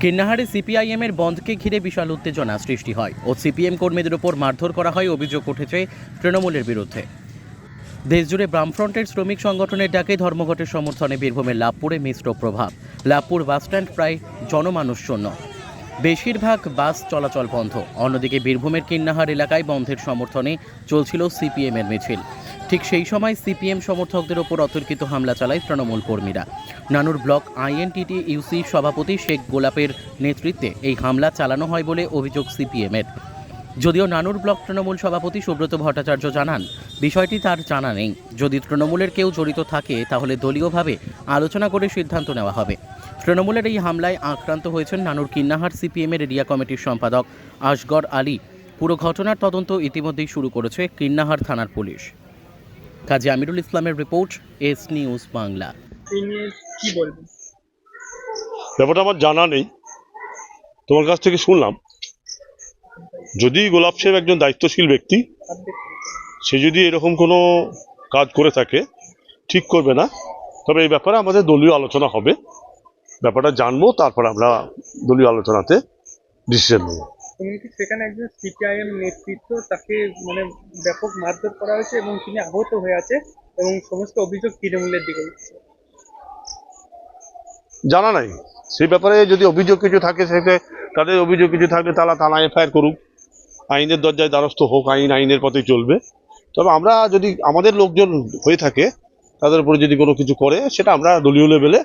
কিন্নাহারে CPIM এর বন্ধকে ঘিরে বিশাল উত্তেজনা সৃষ্টি হয় ও সিপিএম কর্মীদের উপর মারধর করা হয় অভিযোগ উঠেছে তৃণমূলের বিরুদ্ধে। দেশজুড়ে বামফ্রন্টের শ্রমিক সংগঠনের ডাকে ধর্মঘটের সমর্থনে বীরভূমের লাভপুরে মিশ্র প্রভাব। লাভপুর বাসস্ট্যান্ড প্রায় জনমানুষ শূন্য। বেশিরভাগ বাস চলাচল বন্ধ। অন্যদিকে বীরভূমের কিন্নাহার এলাকায় বন্ধের সমর্থনে চলছিল সিপিএম এর মিছিল। ঠিক সেই সময় সিপিএম সমর্থকদের ওপর অতর্কিত হামলা চালায় তৃণমূল কর্মীরা। নানুর ব্লক আইএনটিটি ইউসি সভাপতি শেখ গোলাপের নেতৃত্বে এই হামলা চালানো হয় বলে অভিযোগ সিপিএমের। যদিও নানুর ব্লক তৃণমূল সভাপতি সুব্রত ভট্টাচার্য জানান, বিষয়টি তার জানা নেই। যদি তৃণমূলের কেউ জড়িত থাকে, তাহলে দলীয়ভাবে আলোচনা করে সিদ্ধান্ত নেওয়া হবে। তৃণমূলের এই হামলায় আক্রান্ত হয়েছেন নানুর কিন্নাহার সিপিএমের এরিয়া কমিটির সম্পাদক আসগর আলী। পুরো ঘটনার তদন্ত ইতিমধ্যেই শুরু করেছে কিন্নাহার থানার পুলিশ। কাজী আমিরুল ইসলামের রিপোর্ট, এস নিউজ বাংলা। ব্যাপারটা আমার জানা নেই। তোমার কাছ থেকে শুনলাম, যদি গোলাপ সাহেব একজন দায়িত্বশীল ব্যক্তি, সে যদি এরকম কোনো কাজ করে থাকে, ঠিক করবে না। তবে এই ব্যাপারে আমাদের দলীয় আলোচনা হবে। ব্যাপারটা জানব, তারপর আমরা দলীয় আলোচনাতে ডিসিশন নেব। কি সেখানে একজন সিপিআইএম নেতৃত্ব তাকে মানে ব্যাপক মারধর করা হয়েছে এবং তিনি আহত হয়ে আছে এবং সমস্ত অভিযোগ তৃণমূলের দিকে জানা নাই। সেই ব্যাপারে যদি অভিযোগ কিছু থাকে সেটা তাদের অভিযোগ কিছু থাকলে তারা থানা এফআইআর করুক। আইনের দরজায় দ্বারস্থ হোক, আইন, আইনের পথে চলবে। তবে আমরা যদি আমাদের লোকজন হয়ে থাকে, তাদের উপরে যদি কোনো কিছু করে, সেটা আমরা দলীয় লেভেলে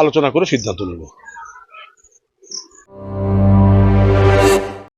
আলোচনা করে সিদ্ধান্ত নেব।